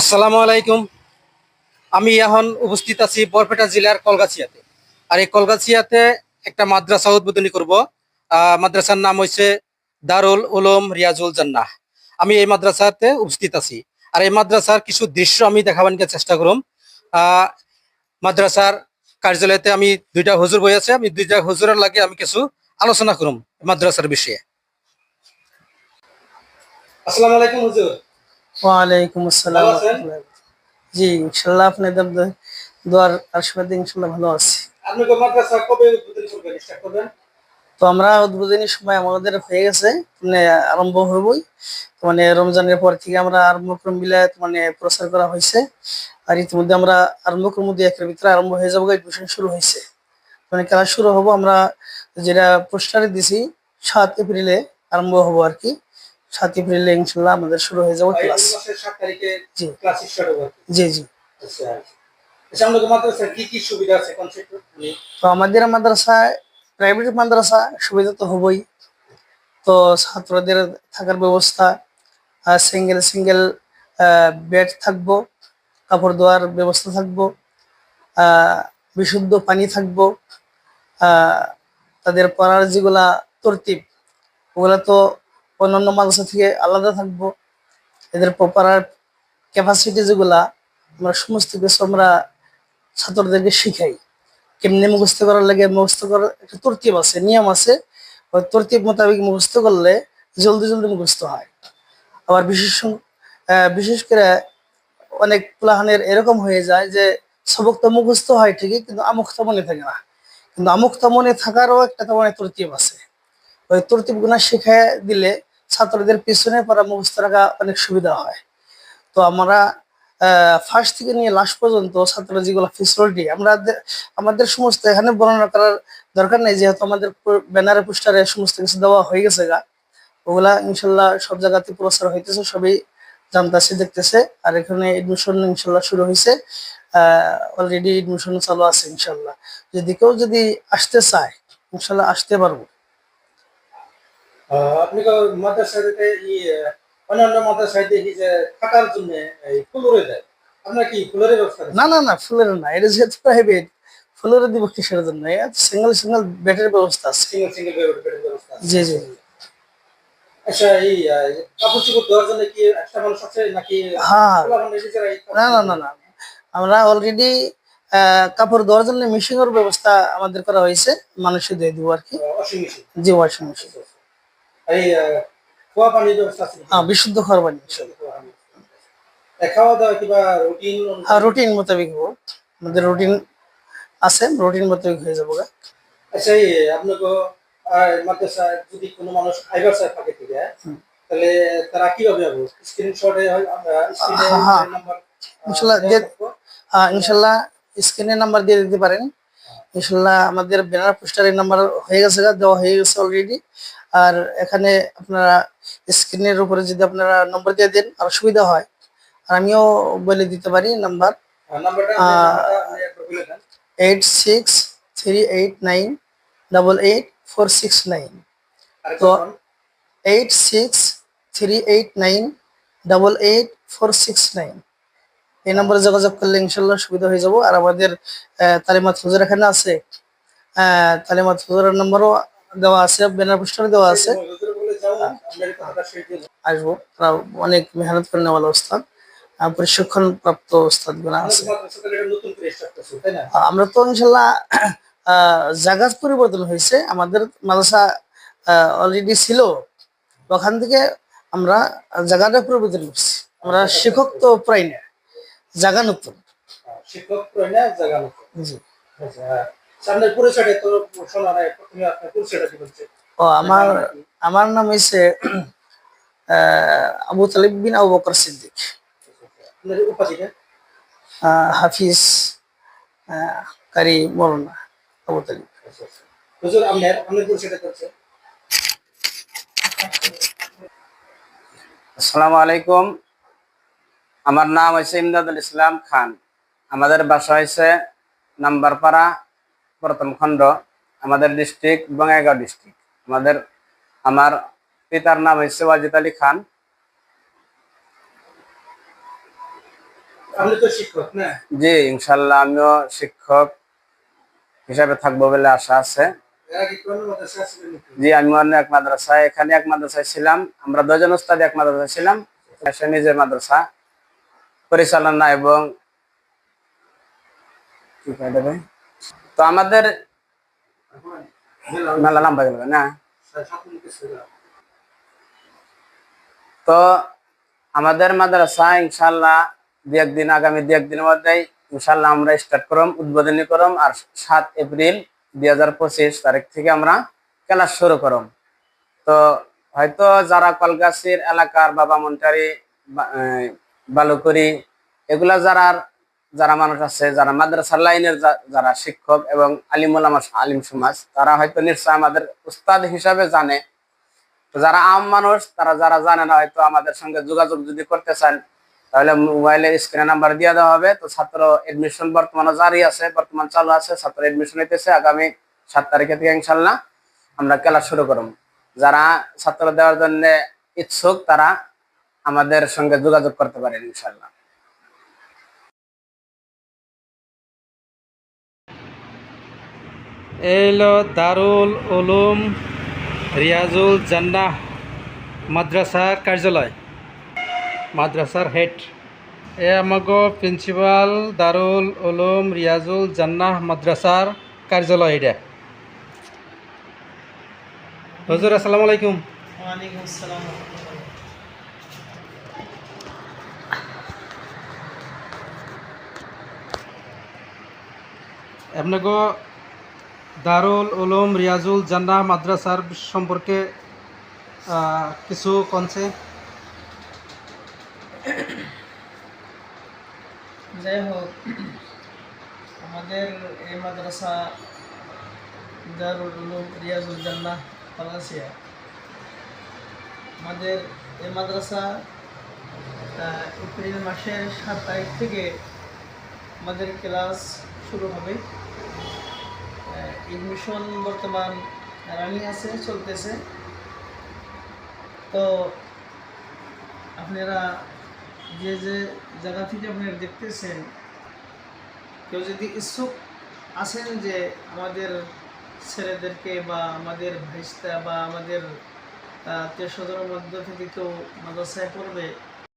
আসসালামু আলাইকুম। আমি এখন উপস্থিত আছি বরপেটা জেলার কলগাছিয়াতে। আর এই কলগাছিয়াতে একটা মাদ্রাসা উদ্বোধনী করব। মাদ্রাসার নাম হয়েছে দারুল উলুম রিয়াজুল জান্নাহ। আমি এই মাদ্রাসাতে উপস্থিত আছি। আর এই মাদ্রাসার কিছু দৃশ্য আমি দেখাবার চেষ্টা করুম। মাদ্রাসার কার্যালয়তে আমি দুইটা হুজুর বই আছে। আমি দুইটা হুজুরের লাগে আমি কিছু আলোচনা করুম মাদ্রাসার বিষয়ে। আসসালামু আলাইকুম হুজুর। ওয়ালাইকুম আসসালাম জি ইনশাল্লাহ আপনাদের দোয়ার আশীর্বাদে ইনশাল্লাহ ভালো আছি। তো আমরা উদ্বোধনী সময় আমাদের হয়ে গেছে মানে আরম্ভ হবই। মানে রমজানের পর থেকে আমরা আরম্ভ ক্রম মিলে মানে প্রচার করা হয়েছে। আর ইতিমধ্যে আমরা আরম্ভ ক্রম দিয়ে একের ভিতরে আরম্ভ হয়ে যাব এডমিশন শুরু হয়েছে। মানে খেলা শুরু হব আমরা যেটা পোস্টারে দিছি সাত এপ্রিলে আরম্ভ হব আর কি। সাত এপ্রিলে ইনশাল্লাহ আমাদের শুরু হয়ে যাবে ক্লাস জি। জি জি। আচ্ছা আচ্ছা। কি সুবিধা তো আমাদের মাদ্রাসায় প্রাইভেট মাদ্রাসা সুবিধা তো হবই। তো ছাত্রদের থাকার ব্যবস্থা সিঙ্গেল সিঙ্গেল বেড থাকব কাপড় ধোয়ার ব্যবস্থা থাকব বিশুদ্ধ পানি থাকব তাদের পড়ার যেগুলা তরতিব ওগুলা তো অন্যান্য মাদ্রাসা থেকে আলাদা থাকব। এদের পড়ার ক্যাপাসিটি যেগুলা, আমরা সমস্ত কিছু আমরা ছাত্রদেরকে শিখাই। কেমনে মুখস্থ করার লাগে, মুখস্থ করার একটা তরতিব আছে, নিয়ম আছে। ওই তরতিব মোতাবেক মুখস্থ করলে জলদি জলদি মুখস্থ হয়। আবার বিশেষ বিশেষ করে অনেক প্লাহানের এরকম হয়ে যায় যে সবক তো মুখস্থ হয় ঠিকই, কিন্তু আমুক্ত মনে থাকে না। কিন্তু আমুক্ত মনে থাকারও একটা তেমন তরতিব আছে। ওই তরতিব গুণা শিখায় দিলে ছাত্রদের পিছনে পড়া মুখস্থ রাখা অনেক সুবিধা হয়। তো আমরা ফার্স্ট থেকে নিয়ে লাস্ট পর্যন্ত ছাত্র যেগুলো ফেসিলিটি আমরা আমাদের সমস্ত এখানে বর্ণনা করার দরকার নেই, যেহেতু আমাদের ব্যানারে পোস্টারে সমস্ত কিছু দেওয়া হয়ে গেছে গা। ওগুলা ইনশাল্লাহ সব জায়গাতে প্রচার হইতেছে, সবই জানতেছে, দেখতেছে। আর এখানে এডমিশন ইনশাল্লাহ শুরু হয়েছে অলরেডি এডমিশন চালু আছে ইনশাল্লাহ। যদি কেউ যদি আসতে চায়, ইনশাল্লাহ আসতে পারব। আপনি মাদ্রাসাতে ই অন্যান্য মাদ্রাসায় দেখি যে থাকার জন্য এই ফুলরে দেয়। আপনার কি ফুলরের ব্যবস্থা না না না ফুলের না এটা যেহেতু প্রাইভেট ফুলের দিব কিসের জন্য? সিঙ্গেল সিঙ্গেল বেডের ব্যবস্থা আছে। সিঙ্গেল সিঙ্গেল বেড বেডের ব্যবস্থা আছে? জি জি। জি। আচ্ছা এই কাপড় চোপড় দেওয়ার জন্য কি একটা মানুষ আছে নাকি হ্যাঁ। না না না না। আমরা অলরেডি কাপড় ধোয়ার জন্য মেশিনের ব্যবস্থা আমাদের করা হয়েছে। মানুষে দিয়ে দিব আর কি। জি ওয়াশিং মেশিন এই খোয়া পানির ব্যবস্থা আছে। হ্যাঁ বিশুদ্ধ বানি এ, খাওয়া দাওয়া কিংবা রুটিন হ্যাঁ রুটিন মোতাবেক হব। আমাদের রুটিন আছে রুটিন মোতাবেক হয়ে যাব। আচ্ছা এই আপনাকে মাদ্রাসায় যদি কোনো মানুষ আইবার থেকে তাহলে তারা কীভাবে হবে? স্ক্রিনশটে হয় ইনশাল্লাহ ইনশাল্লাহ স্ক্রিনের নাম্বার দিয়ে দিতে পারেন। ইনশাল্লাহ আমাদের ব্যানার পোস্টারের নাম্বার হয়ে গেছে দেওয়া হয়ে গেছে অলরেডি আর এখানে আপনারা স্ক্রিনের উপরে যদি আপনারা নম্বর দিয়ে দেন আর সুবিধা হয় আর আমিও বলে দিতে পারি number eight six three eight nine double eight four six nine তো- eight six three eight nine double eight four six nine এই নম্বরে যোগাযোগ করলে ইনশাল্লাহ সুবিধা হয়ে যাব। আর আমাদের তালিমাত হুজুর এখানে আছে। তালিমাত হুজুরের নম্বরও দেওয়া আছে ব্যানার পোস্টার দেওয়া আছে। আসব। তারা অনেক মেহনত করে ওস্তাদ আহ, প্রশিক্ষণ প্রাপ্ত ওস্তাদগুলা আছে। আমরা তো ইনশাল্লাহ জায়গা পরিবর্তন হয়েছে। আমাদের মাদ্রাসা অলরেডি ছিল। ওখান থেকে আমরা জায়গাটা পরিবর্তন করছি। আমরা শিক্ষক তো প্রায় না জায়গা নতুন আহ, শিক্ষক প্রয়োজনে জায়গা জি আচ্ছা, হ্যাঁ। সামনের পরিচয়টা তো শোনা নাই, প্রথমে আপনার পরিচয়টা কি বলছে? ও আমার আমার নাম হয়েছে আবু তালিব বিন আবু বকর সিদ্দিক আপনার উপাধিটা? আহ, হাফিজ কারি মরনা আবু তালিব আচ্ছা, আচ্ছা। হুজুর, আপনার আপনার পরিচয়টা কি আসসালামু আলাইকুম আমার নাম হয়েছে ইমদাদুল ইসলাম খান। আমাদের বাসা হয়েছে নাম্বারপাড়া প্রথম খণ্ড আমাদের ডিস্ট্রিক্ট বঙ্গাইগাঁও ডিস্ট্রিক্ট আমাদের আমার পিতার নাম হয়েছে ওয়াজিদ আলী খান। জি ইনশাল্লাহ আমিও শিক্ষক হিসাবে থাকব বলে আশা আছে? জি আমি অন্য এক মাদ্রাসায় এখানে এক মাদ্রাসায় ছিলাম। আমরা দুজন উস্তাদ এক মাদ্রাসায় ছিলাম। নিজের মাদ্রাসা। পরিচালনা এবং? তো আমাদের মেলা লম্বা গেল না তো আমাদের মাদ্রাসা ইনশাল্লাহ দু একদিন, আগামী দু একদিনের মধ্যেই ইনশাল্লাহ আমরা স্টার্ট করম, উদ্বোধনী করম আর সাত এপ্রিল দুই হাজার পঁচিশ তারিখ থেকে আমরা ক্লাস শুরু করম তো হয়তো যারা কলগাছির এলাকার বাবা মন্টারি বালুকরি এগুলা যারা যারা মানুষ আছে, যারা মাদ্রাসার লাইনের যারা শিক্ষক এবং আলিমুল আমার আলিম সমাজ, তারা হয়তো নিশ্চয় আমাদের উস্তাদ হিসাবে জানে। যারা আম মানুষ, তারা যারা জানে না, হয়তো আমাদের সঙ্গে যোগাযোগ যদি করতে চান, তাহলে মোবাইলের স্ক্রিনে নাম্বার দিয়ে দেওয়া হবে। তো ছাত্র এডমিশন বর্তমানে জারি আছে, বর্তমান চালু আছে, ছাত্র এডমিশন হইতেছে আগামী সাত তারিখে থেকে ইনশাল্লাহ আমরা ক্লাস শুরু করব। যারা ছাত্র দেওয়ার জন্য ইচ্ছুক, তারা আমাদের সঙ্গে যোগাযোগ করতে পারেন ইনশাল্লাহ এইলো দারুল উলুম রিয়াজুল জান্নাহ মাদ্রাসার কার্যালয়। মাদ্রাসার হেড। এ আমাগো প্রিন্সিপাল দারুল উলুম রিয়াজুল জান্নাহ মাদ্রাসার কার্যালয় এটা। হজুর আসসালামু আলাইকুম। ওয়ালাইকুম আসসালাম। আপনাকে দারুল উলুম রিয়াজুল জান্না মাদ্রাসার সম্পর্কে কিছু কনছে? যাই হোক আমাদের এই মাদ্রাসা দারুল উলুম রিয়াজুল জান্নাহ ফালাসিয়া আমাদের এই মাদ্রাসা এপ্রিল মাসের সাত তারিখ থেকে আমাদের ক্লাস শুরু হবে। এডমিশন বর্তমান রানিং আছে, চলতেছে। তো আপনারা যে যে জায়গা থেকে আপনারা দেখতেছেন, কেউ যদি ইচ্ছুক আছেন যে আমাদের ছেলেদেরকে বা আমাদের ভাইস্তা বা আমাদের আত্মীয় স্বজনের মধ্য থেকে কেউ মাদ্রাসায় পড়বে